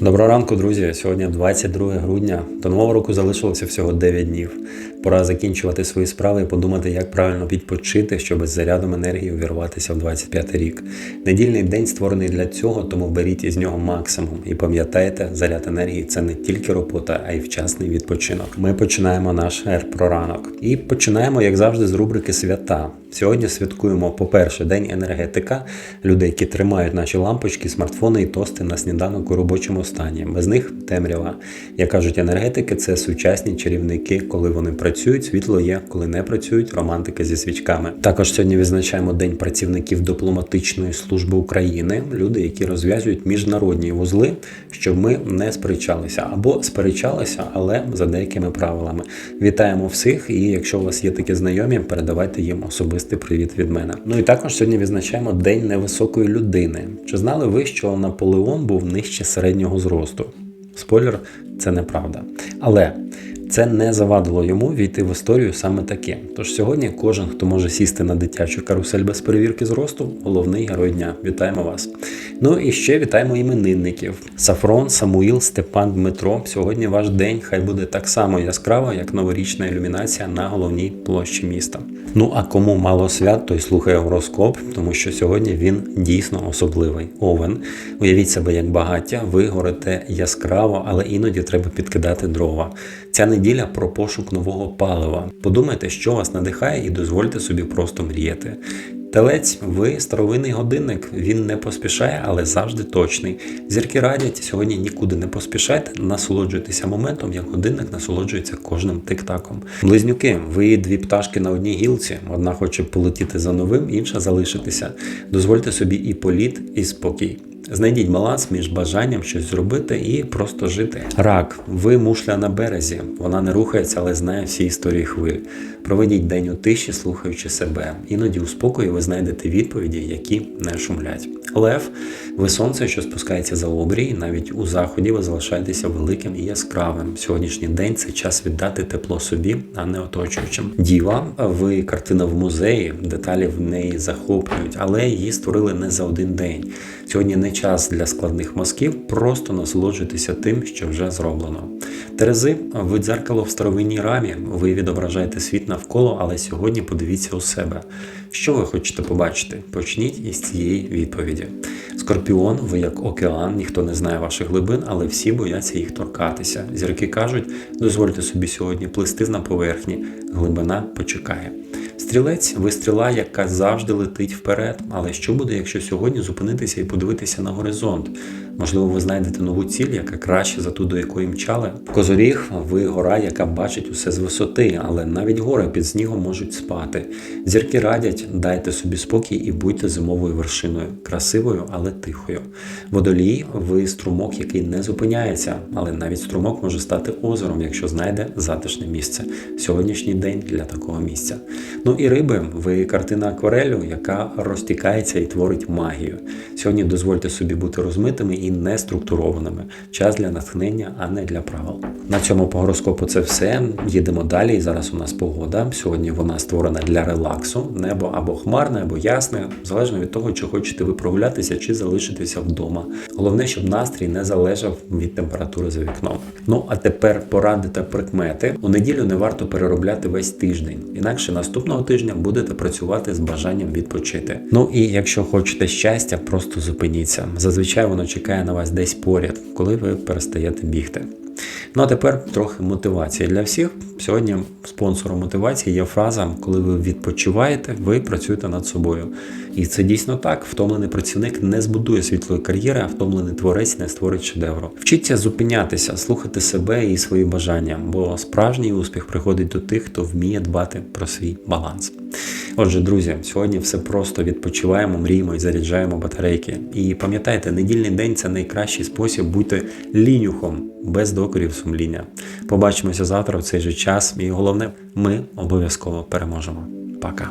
Доброго ранку, друзі. Сьогодні 22 грудня. До нового року залишилося всього 9 днів. Пора закінчувати свої справи і подумати, як правильно відпочити, щоб з зарядом енергії увірватися в 25 рік. Недільний день створений для цього, тому беріть із нього максимум. І пам'ятайте, заряд енергії це не тільки робота, а й вчасний відпочинок. Ми починаємо наш ер про ранок. І починаємо, як завжди, з рубрики свята. Сьогодні святкуємо, по-перше, день енергетика, людей, які тримають наші лампочки, смартфони і тости на сніданок у робочому стані. Без них темрява. Як кажуть енергетики, це сучасні чарівники, коли вони працюють, світло є, коли не працюють, романтика зі свічками. Також сьогодні відзначаємо День працівників дипломатичної служби України, люди, які розв'язують міжнародні вузли, щоб ми не сперечалися або сперечалися, але за деякими правилами. Вітаємо всіх, і якщо у вас є такі знайомі, передавайте їм особистий привіт від мене. Ну і також сьогодні відзначаємо День невисокої людини. Чи знали ви, що Наполеон був нижче середнього зросту? Спойлер, це неправда. Але це не завадило йому війти в історію саме таке. Тож сьогодні кожен, хто може сісти на дитячу карусель без перевірки зросту, головний герой дня. Вітаємо вас. Ну і ще вітаємо іменинників. Сафрон, Самуїл, Степан, Дмитро. Сьогодні ваш день хай буде так само яскраво, як новорічна ілюмінація на головній площі міста. Ну а кому мало свят, той слухає гороскоп, тому що сьогодні він дійсно особливий. Овен. Уявіть себе як багаття, ви горите яскраво, але іноді треба підкидати дрова. Ця неділя про пошук нового палива. Подумайте, що вас надихає, і дозвольте собі просто мріяти. Телець, ви старовинний годинник. Він не поспішає, але завжди точний. Зірки радять сьогодні нікуди не поспішайте, насолоджуйтеся моментом, як годинник насолоджується кожним тик-таком. Близнюки, ви дві пташки на одній гілці. Одна хоче полетіти за новим, інша залишитися. Дозвольте собі і політ, і спокій. Знайдіть баланс між бажанням щось зробити і просто жити. Рак, ви мушля на березі. Вона не рухається, але знає всі історії хвиль. Проведіть день у тиші, слухаючи себе. Іноді у спокої ви знайдете відповіді, які не шумлять. Лев, ви сонце, що спускається за обрій, навіть у заході ви залишаєтеся великим і яскравим. Сьогоднішній день це час віддати тепло собі, а не оточуючим. Діва, ви картина в музеї, деталі в неї захоплюють, але її створили не за один день. Сьогодні не час для складних мазків, просто насолоджуйтеся тим, що вже зроблено. Терези, ви дзеркало в старовинній рамі, ви відображаєте світ навколо, але сьогодні подивіться у себе. Що ви хочете побачити? Почніть із цієї відповіді. Скорпіон, ви як океан, ніхто не знає ваших глибин, але всі бояться їх торкатися. Зірки кажуть, дозвольте собі сьогодні плисти на поверхні, глибина почекає. Стрілець, ви стріла, яка завжди летить вперед. Але що буде, якщо сьогодні зупинитися і подивитися на горизонт? Можливо, ви знайдете нову ціль, яка краще за ту, до якої мчали. Козоріг, ви гора, яка бачить усе з висоти, але навіть гори під снігом можуть спати. Зірки радять, дайте собі спокій і будьте зимовою вершиною, красивою, але тихою. Водолій, ви струмок, який не зупиняється, але навіть струмок може стати озером, якщо знайде затишне місце. Сьогоднішній день для такого місця. Ну і риби, ви картина акварелю, яка розтікається і творить магію. Сьогодні дозвольте собі бути розмитими і неструктурованими. Час для натхнення, а не для правил. На цьому по гороскопу це все. Їдемо далі. Зараз у нас погода. Сьогодні вона створена для релаксу. Небо або хмарне, або ясне, залежно від того, чи хочете ви прогулятися, чи залишитися вдома. Головне, щоб настрій не залежав від температури за вікном. Ну а тепер поради та прикмети. У неділю не варто переробляти весь тиждень, інакше наступного тижня будете працювати з бажанням відпочити. Ну і якщо хочете щастя, просто зупиніться. Зазвичай воно чекає на вас десь поряд, коли ви перестаєте бігти. Ну а тепер трохи мотивації для всіх. Сьогодні спонсором мотивації є фраза: коли ви відпочиваєте, ви працюєте над собою. І це дійсно так. Втомлений працівник не збудує світлої кар'єри, а втомлений творець не створить шедевру. Вчіться зупинятися, слухати себе і свої бажання, бо справжній успіх приходить до тих, хто вміє дбати про свій баланс. Отже, друзі, сьогодні все просто відпочиваємо, мріємо і заряджаємо батарейки. І пам'ятайте, недільний день це найкращий спосіб бути лінюхом без докорів сумління. Побачимося завтра в цей же час. І головне, ми обов'язково переможемо. Пока.